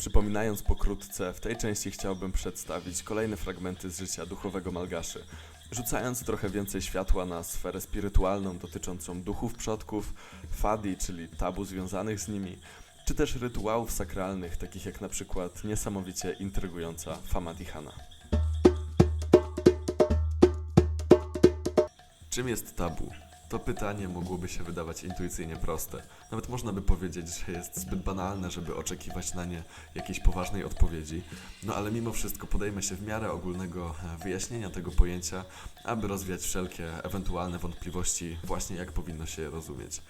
Przypominając pokrótce, w tej części chciałbym przedstawić kolejne fragmenty z życia duchowego Malgaszy, rzucając trochę więcej światła na sferę spirytualną dotyczącą duchów przodków, fadi, czyli tabu związanych z nimi, czy też rytuałów sakralnych, takich jak na przykład niesamowicie intrygująca fama Dihana. Czym jest tabu? To pytanie mogłoby się wydawać intuicyjnie proste. Nawet można by powiedzieć, że jest zbyt banalne, żeby oczekiwać na nie jakiejś poważnej odpowiedzi. No ale mimo wszystko podejmę się w miarę ogólnego e, wyjaśnienia tego pojęcia, aby rozwiać wszelkie ewentualne wątpliwości, właśnie jak powinno się je rozumieć.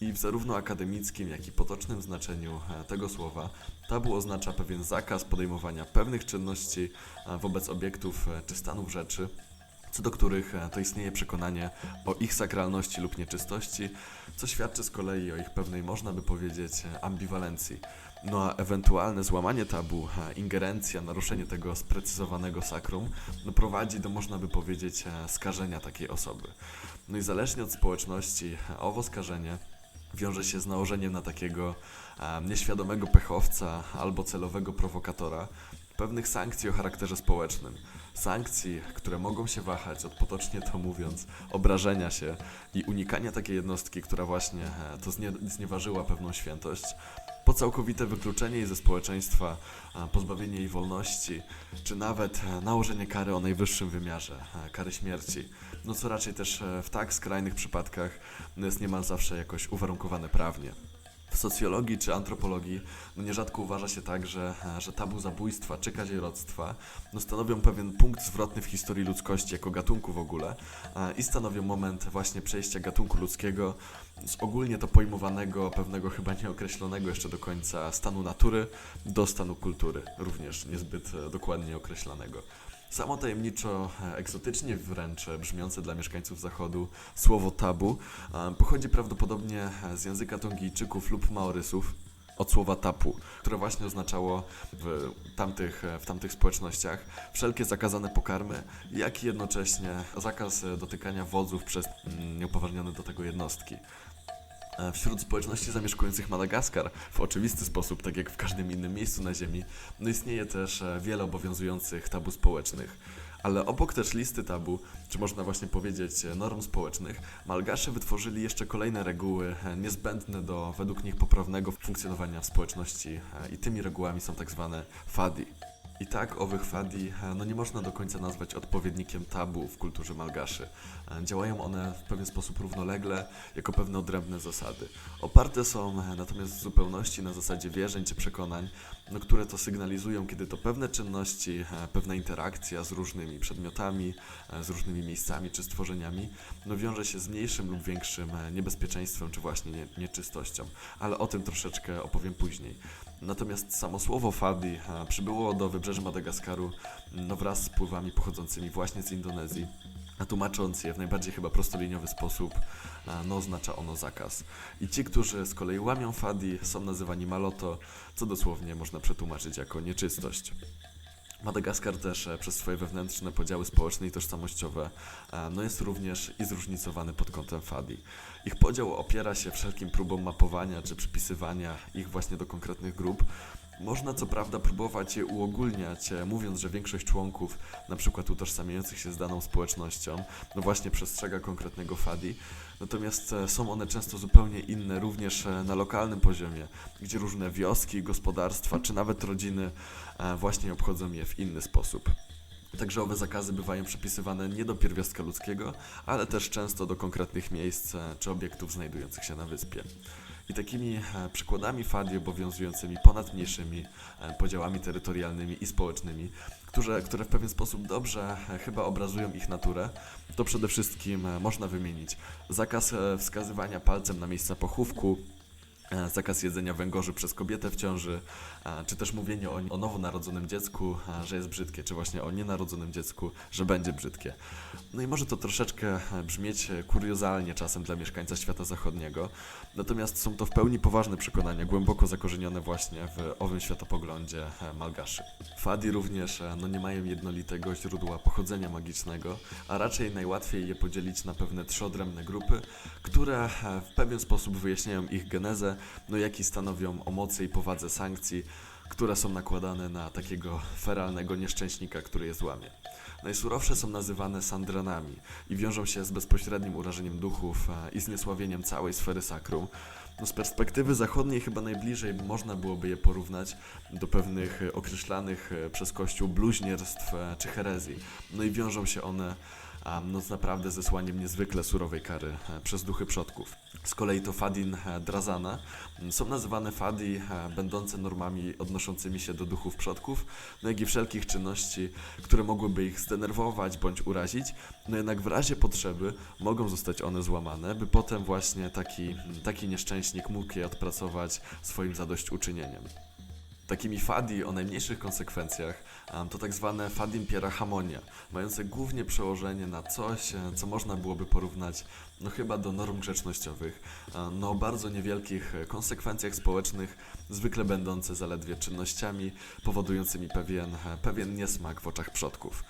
I w zarówno akademickim, jak i potocznym znaczeniu e, tego słowa, tabu oznacza pewien zakaz podejmowania pewnych czynności e, wobec obiektów czy stanów rzeczy, co do których e, to istnieje przekonanie o ich sakralności lub nieczystości, co świadczy z kolei o ich pewnej, można by powiedzieć, e, ambiwalencji. No a ewentualne złamanie tabu, e, ingerencja, naruszenie tego sprecyzowanego sakrum, no prowadzi do, można by powiedzieć, skażenia takiej osoby. No i zależnie od społeczności, owo skażenie wiąże się z nałożeniem na takiego nieświadomego pechowca albo celowego prowokatora pewnych sankcji o charakterze społecznym. Sankcji, które mogą się wahać od potocznie to mówiąc obrażenia się i unikania takiej jednostki, która właśnie e, to znie, znieważyła pewną świętość, po całkowite wykluczenie jej ze społeczeństwa, a, pozbawienie jej wolności, czy nawet e, nałożenie kary o najwyższym wymiarze, e, kary śmierci. No co raczej też e, w tak skrajnych przypadkach jest niemal zawsze jakoś uwarunkowane prawnie. W socjologii czy antropologii no nierzadko uważa się tak, że, że tabu zabójstwa czy kazirodztwa no stanowią pewien punkt zwrotny w historii ludzkości jako gatunku w ogóle e, i stanowią moment właśnie przejścia gatunku ludzkiego z ogólnie to pojmowanego, pewnego chyba nieokreślonego jeszcze do końca stanu natury do stanu kultury, również niezbyt e, dokładnie określonego. Samo tajemniczo, e, egzotycznie wręcz e, brzmiące dla mieszkańców Zachodu słowo tabu pochodzi prawdopodobnie e, z języka Tongijczyków lub Maorysów od słowa tapu, które właśnie oznaczało w tamtych, w tamtych społecznościach wszelkie zakazane pokarmy, jak i jednocześnie zakaz dotykania wodzów przez mm, nieupoważnione do tego jednostki. E, Wśród społeczności zamieszkujących Madagaskar w oczywisty sposób, tak jak w każdym innym miejscu na Ziemi, no istnieje też e, wiele obowiązujących tabu społecznych. Ale obok też listy tabu, czy można właśnie powiedzieć e, norm społecznych, Malgasze wytworzyli jeszcze kolejne reguły niezbędne do według nich poprawnego funkcjonowania w społeczności i tymi regułami są tak zwane fadi. I tak owych fadi e, no nie można do końca nazwać odpowiednikiem tabu w kulturze Malgaszy. E, Działają one w pewien sposób równolegle, jako pewne odrębne zasady. Oparte są e, natomiast w zupełności na zasadzie wierzeń czy przekonań, no, które to sygnalizują, kiedy to pewne czynności, pewna interakcja z różnymi przedmiotami, z różnymi miejscami czy stworzeniami, no wiąże się z mniejszym lub większym niebezpieczeństwem czy właśnie nie, nieczystością. Ale o tym troszeczkę opowiem później. Natomiast samo słowo fadi e, przybyło do wybrzeży Madagaskaru no, wraz z pływami pochodzącymi właśnie z Indonezji. A tłumacząc je w najbardziej chyba prostoliniowy sposób, e, no oznacza ono zakaz. I ci, którzy z kolei łamią fadi, są nazywani maloto, co dosłownie można przetłumaczyć jako nieczystość. Madagaskar też e, przez swoje wewnętrzne podziały społeczne i tożsamościowe e, no jest również i zróżnicowany pod kątem fadi. Ich podział opiera się wszelkim próbom mapowania czy przypisywania ich właśnie do konkretnych grup. Można co prawda próbować je uogólniać, e, mówiąc, że większość członków, na przykład utożsamiających się z daną społecznością, no właśnie przestrzega konkretnego fadi, natomiast e, są one często zupełnie inne również e, na lokalnym poziomie, gdzie różne wioski, gospodarstwa czy nawet rodziny e, właśnie obchodzą je w inny sposób. Także owe zakazy bywają przypisywane nie do pierwiastka ludzkiego, ale też często do konkretnych miejsc czy obiektów znajdujących się na wyspie. I takimi przykładami fadi obowiązującymi ponad mniejszymi podziałami terytorialnymi i społecznymi, które, które w pewien sposób dobrze e, chyba obrazują ich naturę, to przede wszystkim e, można wymienić zakaz e, wskazywania palcem na miejsca pochówku, zakaz jedzenia węgorzy przez kobietę w ciąży, e, czy też mówienie o, o nowonarodzonym dziecku, e, że jest brzydkie, czy właśnie o nienarodzonym dziecku, że będzie brzydkie. No i może to troszeczkę e, brzmieć e, kuriozalnie czasem dla mieszkańca świata zachodniego, natomiast są to w pełni poważne przekonania, głęboko zakorzenione właśnie w owym światopoglądzie e, Malgaszy. Fadi również e, no, nie mają jednolitego źródła pochodzenia magicznego, a raczej najłatwiej je podzielić na pewne trzy odrębne grupy, które e, w pewien sposób wyjaśniają ich genezę, no jak i stanowią o mocy i powadze sankcji, które są nakładane na takiego feralnego nieszczęśnika, który je złamie. Najsurowsze są nazywane sandranami i wiążą się z bezpośrednim urażeniem duchów e, i zniesławieniem całej sfery sakrum. No z perspektywy zachodniej chyba najbliżej można byłoby je porównać do pewnych określanych e, przez Kościół bluźnierstw e, czy herezji. No i wiążą się one no naprawdę zesłaniem niezwykle surowej kary e, przez duchy przodków. Z kolei to Fadin e, Drazana m, są nazywane Fadi e, będące normami odnoszącymi się do duchów przodków, no jak i wszelkich czynności, które mogłyby ich zdenerwować bądź urazić, no jednak w razie potrzeby mogą zostać one złamane, by potem właśnie taki, taki nieszczęśnik mógł je odpracować swoim zadośćuczynieniem. Takimi fadi o najmniejszych konsekwencjach to tak zwane fadim pierahamonia, mające głównie przełożenie na coś, e, co można byłoby porównać no chyba do norm grzecznościowych, no bardzo niewielkich e, konsekwencjach społecznych, zwykle będące zaledwie czynnościami powodującymi pewien, e, pewien niesmak w oczach przodków.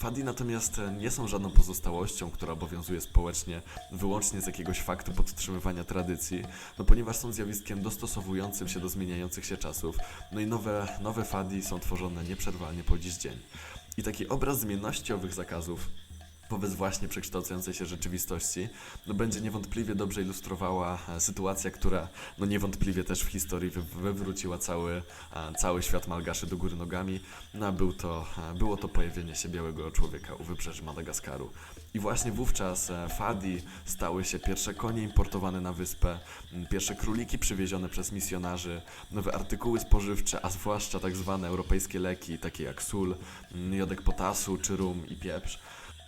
Fadi natomiast e, nie są żadną pozostałością, która obowiązuje społecznie wyłącznie z jakiegoś faktu podtrzymywania tradycji, no ponieważ są zjawiskiem dostosowującym się do zmieniających się czasów, no i nowe, nowe fadi są tworzone nieprzerwalnie po dziś dzień. I taki obraz zmienności owych zakazów wobec właśnie przekształcającej się rzeczywistości, no będzie niewątpliwie dobrze ilustrowała e, sytuacja, która no niewątpliwie też w historii wy, wywróciła cały, e, cały świat Malgaszy do góry nogami. No był to, e, było to pojawienie się białego człowieka u wybrzeży Madagaskaru. I właśnie wówczas Fadi stały się pierwsze konie importowane na wyspę, pierwsze króliki przywiezione przez misjonarzy, nowe artykuły spożywcze, a zwłaszcza tak zwane europejskie leki, takie jak sól, jodek potasu czy rum i pieprz.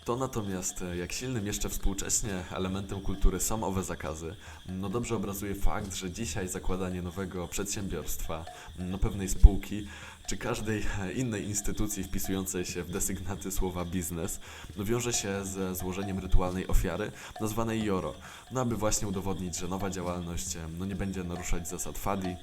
To natomiast, e, jak silnym jeszcze współcześnie elementem kultury są owe zakazy, no dobrze obrazuje fakt, że dzisiaj zakładanie nowego przedsiębiorstwa, no pewnej spółki, czy każdej e, innej instytucji wpisującej się w desygnaty słowa biznes, no wiąże się ze złożeniem rytualnej ofiary, nazwanej Joro, no aby właśnie udowodnić, że nowa działalność e, no nie będzie naruszać zasad FADI,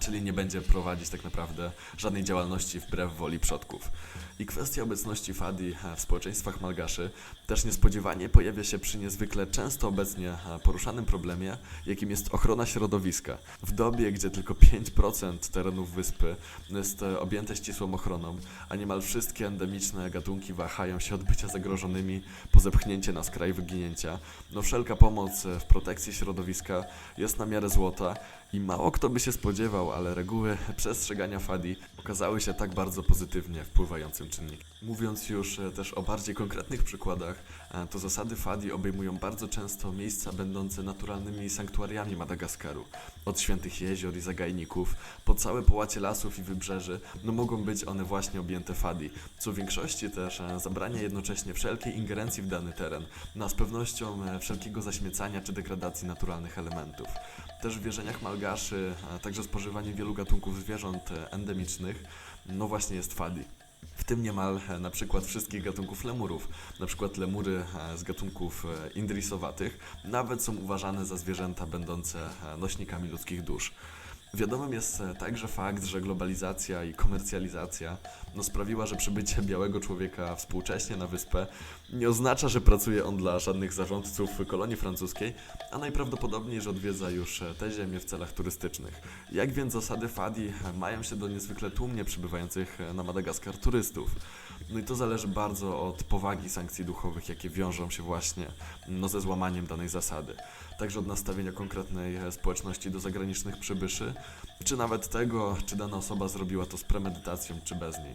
czyli nie będzie prowadzić tak naprawdę żadnej działalności wbrew woli przodków. I kwestia obecności Fadi e, w społeczeństwach Malgaszy też niespodziewanie pojawia się przy niezwykle często obecnie e, poruszanym problemie, jakim jest ochrona środowiska. W dobie, gdzie tylko 5% terenów wyspy jest e, objęte ścisłą ochroną, a niemal wszystkie endemiczne gatunki wahają się od bycia zagrożonymi po zepchnięcie na skraj wyginięcia, no wszelka pomoc w protekcji środowiska jest na miarę złota i mało kto by się spodziewał, ale reguły przestrzegania Fadi okazały się tak bardzo pozytywnie wpływającym czynnikiem. Mówiąc już e, też o bardziej konkretnych przykładach, to zasady Fadi obejmują bardzo często miejsca będące naturalnymi sanktuariami Madagaskaru. Od świętych jezior i zagajników, po całe połacie lasów i wybrzeży, no mogą być one właśnie objęte Fadi, co w większości też e, zabrania jednocześnie wszelkiej ingerencji w dany teren, no a z pewnością e, wszelkiego zaśmiecania czy degradacji naturalnych elementów. Też w wierzeniach malgaszy, a także spożywanie wielu gatunków zwierząt e, endemicznych, no właśnie jest Fadi. W tym niemal e, na przykład wszystkich gatunków lemurów. Na przykład lemury e, z gatunków e, indrisowatych nawet są uważane za zwierzęta będące nośnikami ludzkich dusz. Wiadomym jest e, także fakt, że globalizacja i komercjalizacja no, sprawiła, że przybycie białego człowieka współcześnie na wyspę nie oznacza, że pracuje on dla żadnych zarządców kolonii francuskiej, a najprawdopodobniej, że odwiedza już e, te ziemie w celach turystycznych. Jak więc zasady Fadi mają się do niezwykle tłumnie przybywających e, na Madagaskar turystów? No i to zależy bardzo od powagi sankcji duchowych, jakie wiążą się właśnie no, ze złamaniem danej zasady. Także od nastawienia konkretnej e, społeczności do zagranicznych przybyszy, czy nawet tego, czy dana osoba zrobiła to z premedytacją, czy bez niej.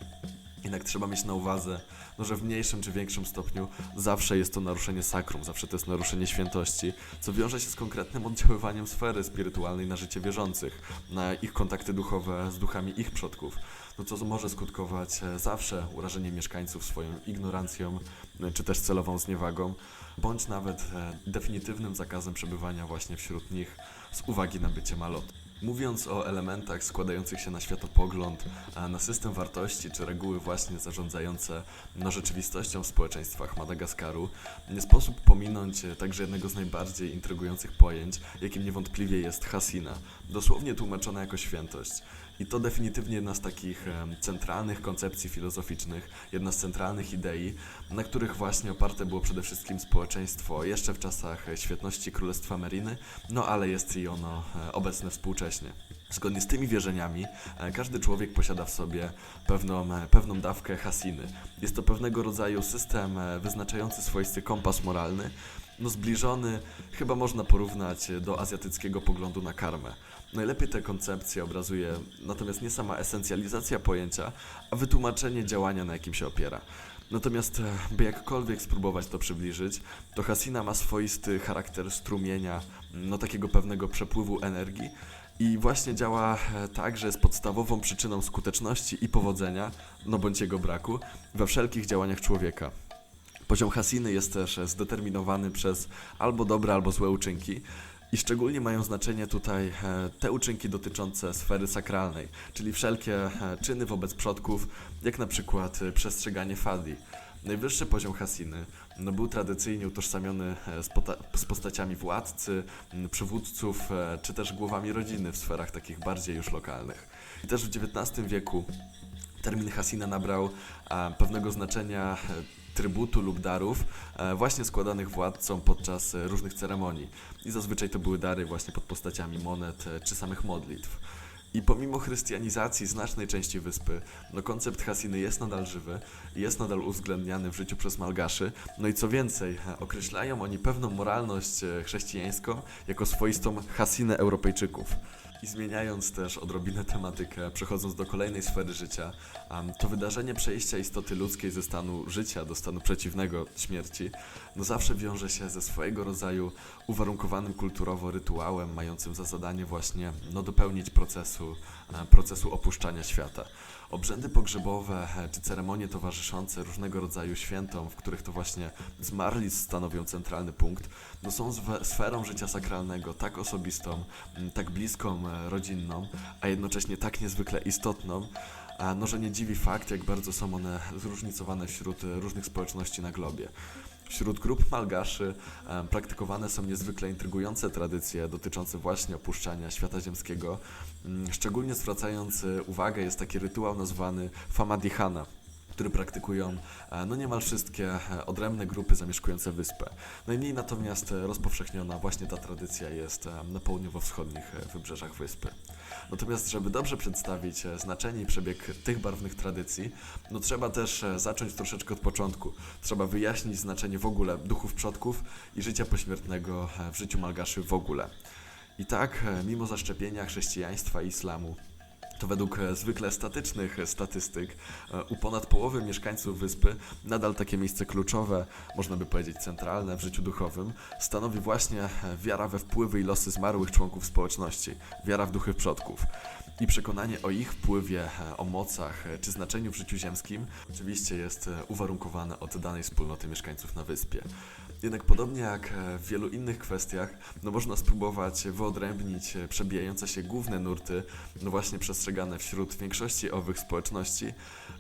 Jednak trzeba mieć na uwadze, no, że w mniejszym czy większym stopniu zawsze jest to naruszenie sakrum, zawsze to jest naruszenie świętości, co wiąże się z konkretnym oddziaływaniem sfery spirytualnej na życie wierzących, na ich kontakty duchowe z duchami ich przodków, no co może skutkować e, zawsze urażeniem mieszkańców swoją ignorancją, e, czy też celową zniewagą, bądź nawet e, definitywnym zakazem przebywania właśnie wśród nich z uwagi na bycie malot. Mówiąc o elementach składających się na światopogląd, na system wartości czy reguły właśnie zarządzające no, rzeczywistością w społeczeństwach Madagaskaru, nie sposób pominąć także jednego z najbardziej intrygujących pojęć, jakim niewątpliwie jest hasina, dosłownie tłumaczona jako świętość. I to definitywnie jedna z takich centralnych koncepcji filozoficznych, jedna z centralnych idei, na których właśnie oparte było przede wszystkim społeczeństwo jeszcze w czasach e, świetności Królestwa Meriny, no ale jest i ono e, obecne współcześnie. Zgodnie z tymi wierzeniami, e, każdy człowiek posiada w sobie pewną, pewną dawkę hasiny. Jest to pewnego rodzaju system wyznaczający swoisty kompas moralny, no zbliżony, chyba można porównać do azjatyckiego poglądu na karmę. Najlepiej tę koncepcję obrazuje natomiast nie sama esencjalizacja pojęcia, a wytłumaczenie działania, na jakim się opiera. Natomiast, e, by jakkolwiek spróbować to przybliżyć, to hasina ma swoisty charakter strumienia, no takiego pewnego przepływu energii, i właśnie działa e, tak, że jest podstawową przyczyną skuteczności i powodzenia, no bądź jego braku, we wszelkich działaniach człowieka. Poziom hasiny jest też zdeterminowany przez albo dobre, albo złe uczynki. I szczególnie mają znaczenie tutaj e, te uczynki dotyczące sfery sakralnej, czyli wszelkie e, czyny wobec przodków, jak na przykład e, przestrzeganie fadi. Najwyższy poziom hasiny no, był tradycyjnie utożsamiony z, z postaciami władcy, przywódców, czy też głowami rodziny w sferach takich bardziej już lokalnych. I też w XIX wieku termin hasina nabrał pewnego znaczenia trybutu lub darów e, właśnie składanych władcom podczas e, różnych ceremonii. I zazwyczaj to były dary właśnie pod postaciami monet e, czy samych modlitw. I pomimo chrystianizacji znacznej części wyspy, no koncept hasiny jest nadal żywy jest nadal uwzględniany w życiu przez Malgaszy. No i co więcej, określają oni pewną moralność chrześcijańską jako swoistą hasinę Europejczyków. I zmieniając też odrobinę tematykę, przechodząc do kolejnej sfery życia, to wydarzenie przejścia istoty ludzkiej ze stanu życia do stanu przeciwnego śmierci, no zawsze wiąże się ze swojego rodzaju uwarunkowanym kulturowo rytuałem, mającym za zadanie właśnie no, dopełnić procesu, e, procesu opuszczania świata. Obrzędy pogrzebowe czy ceremonie towarzyszące różnego rodzaju świętom, w których to właśnie zmarli stanowią centralny punkt, no są sferą życia sakralnego, tak osobistą, m, tak bliską, e, rodzinną, a jednocześnie tak niezwykle istotną, no, że nie dziwi fakt, jak bardzo są one zróżnicowane wśród e, różnych społeczności na globie. Wśród grup malgaszy e, praktykowane są niezwykle intrygujące tradycje dotyczące właśnie opuszczania świata ziemskiego. Mm, Szczególnie zwracając e, uwagę jest taki rytuał nazwany Famadihana, który praktykują e, no niemal wszystkie e, odrębne grupy zamieszkujące wyspę. Najmniej natomiast e, rozpowszechniona właśnie ta tradycja jest na południowo-wschodnich wybrzeżach wyspy. Natomiast, żeby dobrze przedstawić znaczenie i przebieg tych barwnych tradycji, no trzeba też zacząć troszeczkę od początku. Trzeba wyjaśnić znaczenie w ogóle duchów przodków i życia pośmiertnego w życiu Malgaszy w ogóle. I tak, e, mimo zaszczepienia chrześcijaństwa i islamu, to według e, zwykle statycznych statystyk e, u ponad połowy mieszkańców wyspy nadal takie miejsce kluczowe, można by powiedzieć centralne w życiu duchowym, stanowi właśnie wiara we wpływy i losy zmarłych członków społeczności, wiara w duchy przodków. I przekonanie o ich wpływie, o mocach czy znaczeniu w życiu ziemskim oczywiście jest uwarunkowane od danej wspólnoty mieszkańców na wyspie. Jednak podobnie jak e, w wielu innych kwestiach, no można spróbować wyodrębnić e, przebijające się główne nurty, no właśnie przestrzegane wśród większości owych społeczności,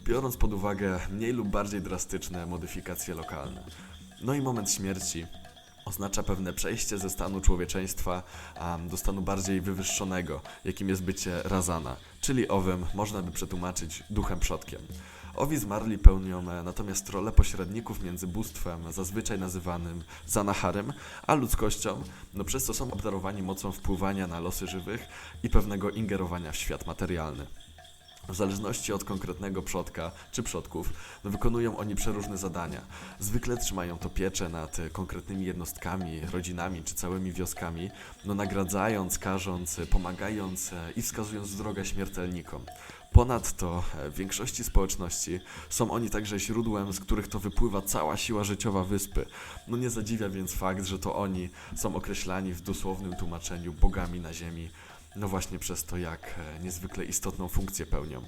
biorąc pod uwagę mniej lub bardziej drastyczne modyfikacje lokalne. No i moment śmierci oznacza pewne przejście ze stanu człowieczeństwa am, do stanu bardziej wywyższonego, jakim jest bycie razana, czyli owym można by przetłumaczyć duchem przodkiem. Owi zmarli pełnią natomiast rolę pośredników między bóstwem, zazwyczaj nazywanym Zanaharem, a ludzkością, no przez co są obdarowani mocą wpływania na losy żywych i pewnego ingerowania w świat materialny. W zależności od konkretnego przodka czy przodków, no wykonują oni przeróżne zadania. Zwykle trzymają to pieczę nad konkretnymi jednostkami, rodzinami czy całymi wioskami, no nagradzając, karząc, pomagając i wskazując drogę śmiertelnikom. Ponadto e, w większości społeczności są oni także źródłem, z których to wypływa cała siła życiowa wyspy. No nie zadziwia więc fakt, że to oni są określani w dosłownym tłumaczeniu bogami na ziemi, no właśnie przez to, jak e, niezwykle istotną funkcję pełnią.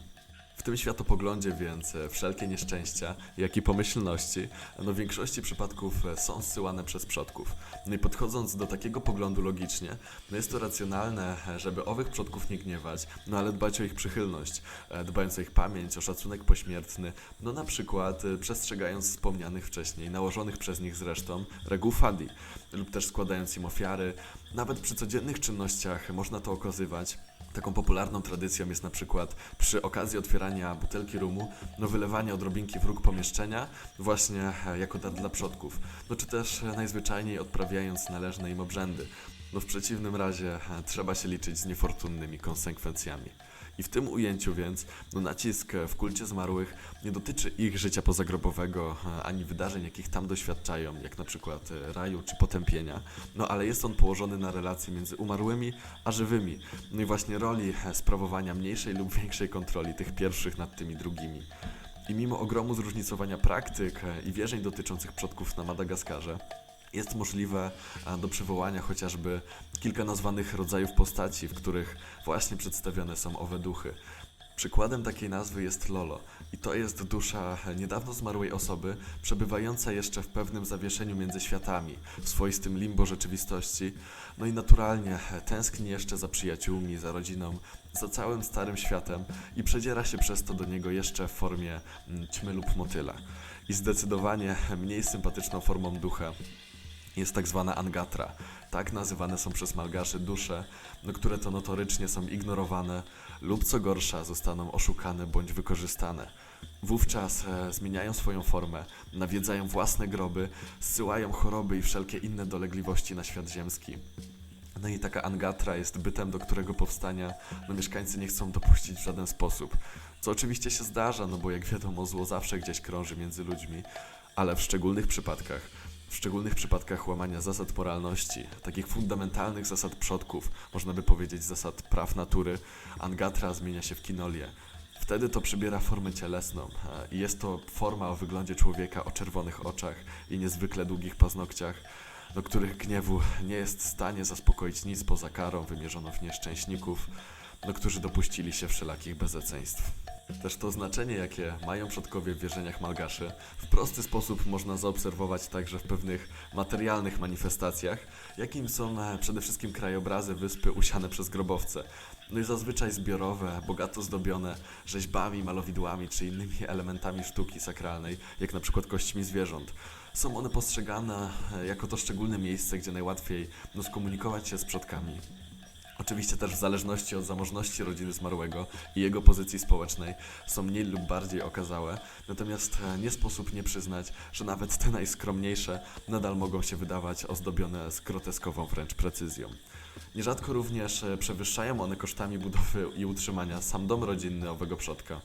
W tym światopoglądzie więc e, wszelkie nieszczęścia, jak i pomyślności, no w większości przypadków e, są zsyłane przez przodków. No i podchodząc do takiego poglądu logicznie, no jest to racjonalne, e, żeby owych przodków nie gniewać, no ale dbać o ich przychylność, dbając o ich pamięć, o szacunek pośmiertny, no na przykład przestrzegając wspomnianych wcześniej, nałożonych przez nich zresztą reguł fadi, lub też składając im ofiary. Nawet przy codziennych czynnościach można to okazywać. Taką popularną tradycją jest na przykład przy okazji otwierania butelki rumu, no wylewanie odrobinki w róg pomieszczenia, właśnie e, jako dar dla przodków. No czy też e, najzwyczajniej odprawiając należne im obrzędy. No w przeciwnym razie e, trzeba się liczyć z niefortunnymi konsekwencjami. I w tym ujęciu więc no nacisk w kulcie zmarłych nie dotyczy ich życia pozagrobowego, e, ani wydarzeń, jakich tam doświadczają, jak na przykład e, raju czy potępienia, no ale jest on położony na relacji między umarłymi a żywymi. No i właśnie roli e, sprawowania mniejszej lub większej kontroli tych pierwszych nad tymi drugimi. I mimo ogromu zróżnicowania praktyk i wierzeń dotyczących przodków na Madagaskarze, jest możliwe e, do przywołania chociażby kilka nazwanych rodzajów postaci, w których właśnie przedstawione są owe duchy. Przykładem takiej nazwy jest Lolo i to jest dusza niedawno zmarłej osoby, przebywająca jeszcze w pewnym zawieszeniu między światami, w swoistym limbo rzeczywistości, no i naturalnie tęskni jeszcze za przyjaciółmi, za rodziną, za całym starym światem i przedziera się przez to do niego jeszcze w formie mm, ćmy lub motyla. I zdecydowanie mniej sympatyczną formą ducha jest tak zwana Angatra. Tak nazywane są przez Malgaszy dusze, które to notorycznie są ignorowane lub co gorsza zostaną oszukane bądź wykorzystane. Wówczas e, zmieniają swoją formę, nawiedzają własne groby, zsyłają choroby i wszelkie inne dolegliwości na świat ziemski. No i taka Angatra jest bytem, do którego powstania no, mieszkańcy nie chcą dopuścić w żaden sposób. Co oczywiście się zdarza, no bo jak wiadomo, zło zawsze gdzieś krąży między ludźmi, ale w szczególnych przypadkach, w szczególnych przypadkach łamania zasad moralności, takich fundamentalnych zasad przodków, można by powiedzieć zasad praw natury, Angatra zmienia się w kinolię. Wtedy to przybiera formę cielesną e, i jest to forma o wyglądzie człowieka o czerwonych oczach i niezwykle długich paznokciach, do których gniewu nie jest w stanie zaspokoić nic poza karą wymierzoną w nieszczęśników, do którzy dopuścili się wszelakich bezeceństw. Też to znaczenie, jakie mają przodkowie w wierzeniach Malgaszy, w prosty sposób można zaobserwować także w pewnych materialnych manifestacjach, jakim są e, przede wszystkim krajobrazy wyspy usiane przez grobowce. No i zazwyczaj zbiorowe, bogato zdobione rzeźbami, malowidłami czy innymi elementami sztuki sakralnej, jak na przykład kośćmi zwierząt. Są one postrzegane e, jako to szczególne miejsce, gdzie najłatwiej no, skomunikować się z przodkami. Oczywiście też w zależności od zamożności rodziny zmarłego i jego pozycji społecznej są mniej lub bardziej okazałe, natomiast e, nie sposób nie przyznać, że nawet te najskromniejsze nadal mogą się wydawać ozdobione z groteskową wręcz precyzją. Nierzadko również e, przewyższają one kosztami budowy i utrzymania sam dom rodzinny owego przodka.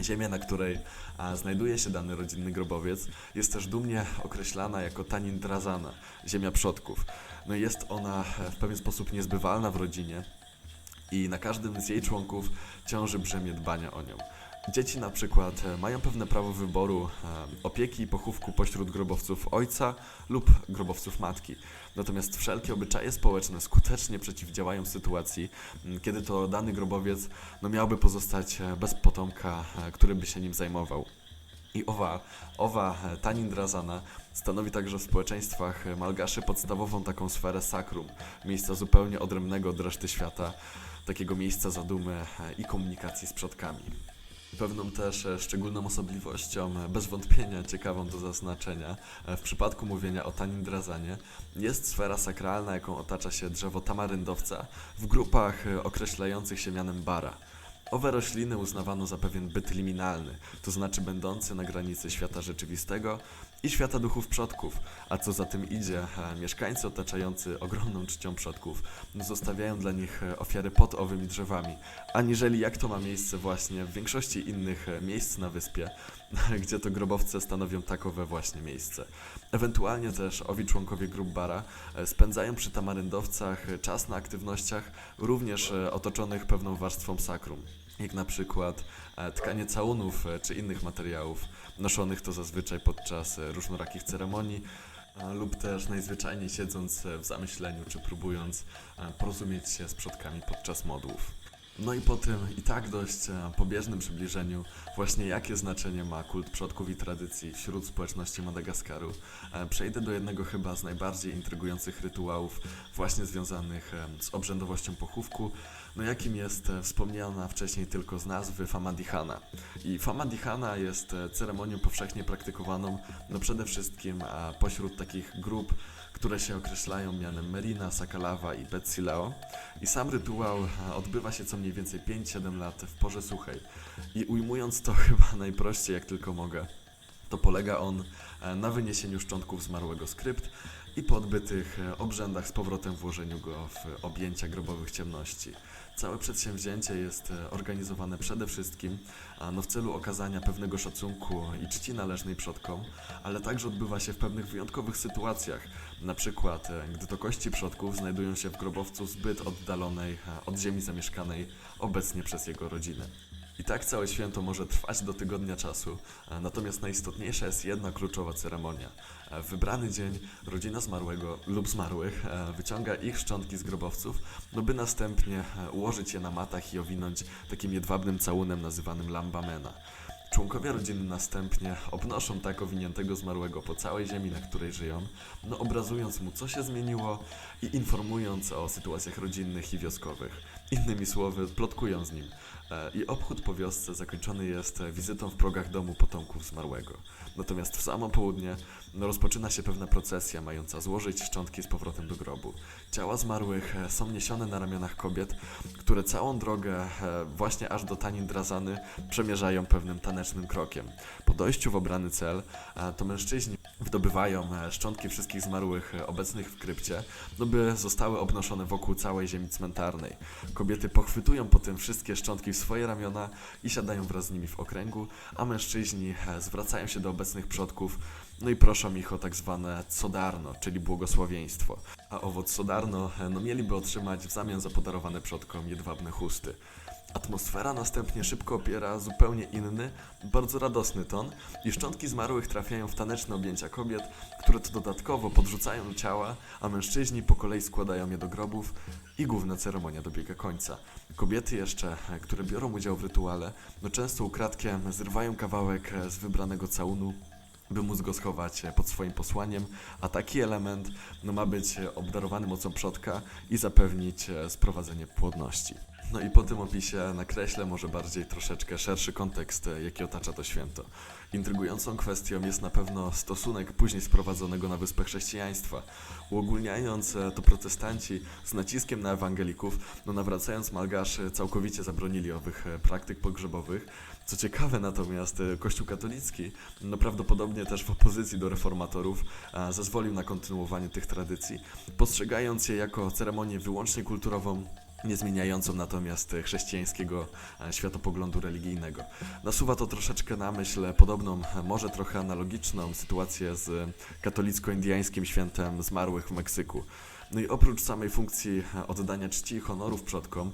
Ziemia, na której a, znajduje się dany rodzinny grobowiec, jest też dumnie określana jako Tanin Drazana, ziemia przodków. No jest ona e, w pewien sposób niezbywalna w rodzinie i na każdym z jej członków ciąży brzemię dbania o nią. Dzieci na przykład e, mają pewne prawo wyboru e, opieki i pochówku pośród grobowców ojca lub grobowców matki. Natomiast wszelkie obyczaje społeczne skutecznie przeciwdziałają sytuacji, kiedy to dany grobowiec no, miałby pozostać bez potomka, który by się nim zajmował. I owa, owa e, Tanindrazana stanowi także w społeczeństwach Malgaszy podstawową taką sferę sakrum, miejsca zupełnie odrębnego od reszty świata, takiego miejsca zadumy i komunikacji z przodkami. Pewną też szczególną osobliwością, bez wątpienia ciekawą do zaznaczenia, w przypadku mówienia o Tanindrazanie, jest sfera sakralna, jaką otacza się drzewo tamaryndowca w grupach określających się mianem bara. Owe rośliny uznawano za pewien byt liminalny, to znaczy będący na granicy świata rzeczywistego i świata duchów przodków, a co za tym idzie, e, mieszkańcy otaczający ogromną czcią przodków zostawiają dla nich e, ofiary pod owymi drzewami, aniżeli jak to ma miejsce właśnie w większości innych e, miejsc na wyspie, gdzie to grobowce stanowią takowe właśnie miejsce. Ewentualnie też owi członkowie grup bara e, spędzają przy tamaryndowcach czas na aktywnościach również e, otoczonych pewną warstwą sakrum, jak na przykład e, tkanie całunów czy innych materiałów, noszonych to zazwyczaj podczas różnorakich ceremonii, lub też najzwyczajniej siedząc w zamyśleniu czy próbując porozumieć się z przodkami podczas modłów. No i po tym i tak dość e, pobieżnym przybliżeniu właśnie jakie znaczenie ma kult przodków i tradycji wśród społeczności Madagaskaru, e, przejdę do jednego chyba z najbardziej intrygujących rytuałów właśnie związanych z obrzędowością pochówku, no jakim jest e, wspomniana wcześniej tylko z nazwy Famadihana. I Famadihana jest ceremonią powszechnie praktykowaną no przede wszystkim pośród takich grup, które się określają mianem Merina, Sakalawa i Betsileo. I sam rytuał e, odbywa się co mniej więcej 5-7 lat w porze suchej. I ujmując to chyba najprościej jak tylko mogę, to polega on e, na wyniesieniu szczątków zmarłego skrypt i po odbytych e, obrzędach z powrotem włożeniu go w objęcia grobowych ciemności. Całe przedsięwzięcie jest organizowane przede wszystkim no, w celu okazania pewnego szacunku i czci należnej przodkom, ale także odbywa się w pewnych wyjątkowych sytuacjach, na przykład e, gdy to kości przodków znajdują się w grobowcu zbyt oddalonej e, od ziemi zamieszkanej obecnie przez jego rodzinę. I tak całe święto może trwać do tygodnia czasu, e, natomiast najistotniejsza jest jedna kluczowa ceremonia. W wybrany dzień rodzina zmarłego lub zmarłych wyciąga ich szczątki z grobowców, no by następnie ułożyć je na matach i owinąć takim jedwabnym całunem nazywanym lambamena. Członkowie rodziny następnie obnoszą tak owiniętego zmarłego po całej ziemi, na której żyją, no obrazując mu, co się zmieniło i informując o sytuacjach rodzinnych i wioskowych. Innymi słowy, plotkują z nim. E, I obchód po wiosce zakończony jest wizytą w progach domu potomków zmarłego. Natomiast w samo południe rozpoczyna się pewna procesja mająca złożyć szczątki z powrotem do grobu. Ciała zmarłych e, są niesione na ramionach kobiet, które całą drogę e, właśnie aż do Tanin Drazany przemierzają pewnym tanecznym krokiem. Po dojściu w obrany cel to mężczyźni wydobywają szczątki wszystkich zmarłych obecnych w krypcie, no by zostały obnoszone wokół całej ziemi cmentarnej. Kobiety pochwytują potem wszystkie szczątki swoje ramiona i siadają wraz z nimi w okręgu, a mężczyźni zwracają się do obecnych przodków, no i proszą ich o tak zwane sodarno, czyli błogosławieństwo. A owoc sodarno no, mieliby otrzymać w zamian za podarowane przodkom jedwabne chusty. Atmosfera następnie szybko opiera zupełnie inny, bardzo radosny ton i szczątki zmarłych trafiają w taneczne objęcia kobiet, które to dodatkowo podrzucają ciała, a mężczyźni po kolei składają je do grobów i główna ceremonia dobiega końca. Kobiety jeszcze, e, które biorą udział w rytuale, no często ukradkiem zrywają kawałek e, z wybranego całunu by móc go schować e, pod swoim posłaniem, a taki element no, ma być obdarowany mocą przodka i zapewnić sprowadzenie płodności. No i po tym opisie nakreślę może bardziej troszeczkę szerszy kontekst, jaki otacza to święto. Intrygującą kwestią jest na pewno stosunek później sprowadzonego na wyspę chrześcijaństwa. Uogólniając, e, to protestanci z naciskiem na ewangelików, no nawracając Malgaszy, całkowicie zabronili owych e, praktyk pogrzebowych. Co ciekawe natomiast, e, Kościół katolicki, no prawdopodobnie też w opozycji do reformatorów, e, zezwolił na kontynuowanie tych tradycji, postrzegając je jako ceremonię wyłącznie kulturową, nie zmieniającą natomiast chrześcijańskiego e, światopoglądu religijnego. Nasuwa to troszeczkę na myśl podobną, może trochę analogiczną sytuację z katolicko-indiańskim świętem zmarłych w Meksyku. No i oprócz samej funkcji e, oddania czci i honorów przodkom,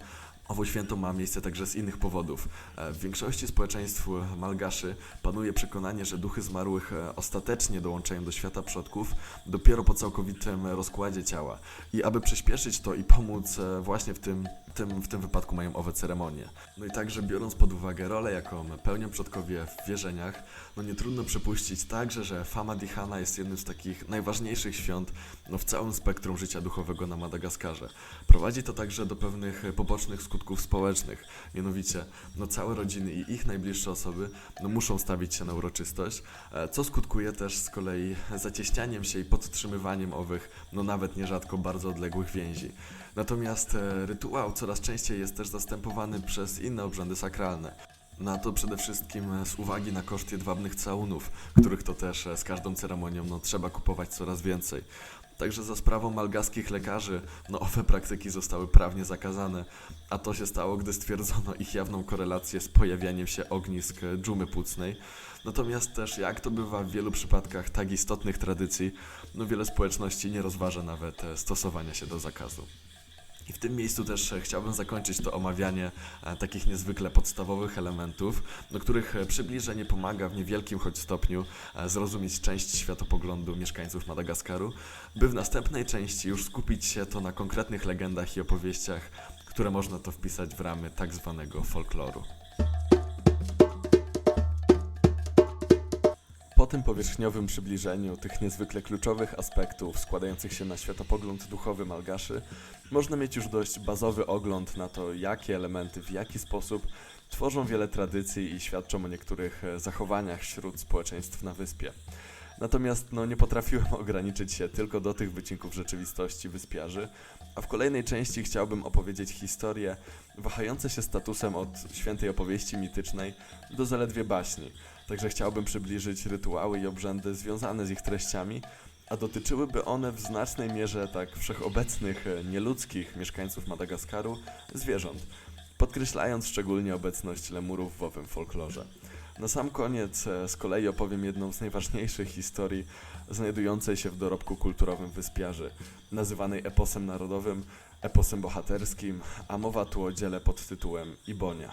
Owo święto ma miejsce także z innych powodów. E, W większości społeczeństw Malgaszy panuje przekonanie, że duchy zmarłych e, ostatecznie dołączają do świata przodków dopiero po całkowitym rozkładzie ciała. I aby przyspieszyć to i pomóc e, właśnie w tym, tym, w tym wypadku mają owe ceremonie. No i także biorąc pod uwagę rolę, jaką pełnią przodkowie w wierzeniach, no nie trudno przypuścić także, że Fama Dihana jest jednym z takich najważniejszych świąt no, w całym spektrum życia duchowego na Madagaskarze. Prowadzi to także do pewnych pobocznych skutków społecznych, mianowicie no, całe rodziny i ich najbliższe osoby no, muszą stawić się na uroczystość, e, co skutkuje też z kolei zacieśnianiem się i podtrzymywaniem owych, no nawet nierzadko bardzo odległych więzi. Natomiast e, rytuał coraz częściej jest też zastępowany przez inne obrzędy sakralne. Na to przede wszystkim e, z uwagi na koszt jedwabnych całunów, których to też e, z każdą ceremonią no, trzeba kupować coraz więcej. Także za sprawą malgaskich lekarzy, no owe praktyki zostały prawnie zakazane, a to się stało, gdy stwierdzono ich jawną korelację z pojawianiem się ognisk dżumy płucnej. Natomiast też, jak to bywa w wielu przypadkach tak istotnych tradycji, no wiele społeczności nie rozważa nawet stosowania się do zakazu. I w tym miejscu też e, chciałbym zakończyć to omawianie e, takich niezwykle podstawowych elementów, do których e, przybliżenie pomaga w niewielkim choć stopniu zrozumieć część światopoglądu mieszkańców Madagaskaru, by w następnej części już skupić się to na konkretnych legendach i opowieściach, które można to wpisać w ramy tak zwanego folkloru. Po tym powierzchniowym przybliżeniu tych niezwykle kluczowych aspektów składających się na światopogląd duchowy Malgaszy, można mieć już dość bazowy ogląd na to, jakie elementy, w jaki sposób tworzą wiele tradycji i świadczą o niektórych e, zachowaniach wśród społeczeństw na wyspie. Natomiast no, nie potrafiłem ograniczyć się tylko do tych wycinków rzeczywistości wyspiarzy, a w kolejnej części chciałbym opowiedzieć historię wahające się statusem od świętej opowieści mitycznej do zaledwie baśni. Także chciałbym przybliżyć rytuały i obrzędy związane z ich treściami a dotyczyłyby one w znacznej mierze tak wszechobecnych, e, nieludzkich mieszkańców Madagaskaru, zwierząt, podkreślając szczególnie obecność lemurów w owym folklorze. Na sam koniec e, z kolei opowiem jedną z najważniejszych historii znajdującej się w dorobku kulturowym wyspiarzy, nazywanej eposem narodowym, eposem bohaterskim, a mowa tu o dziele pod tytułem Ibonia.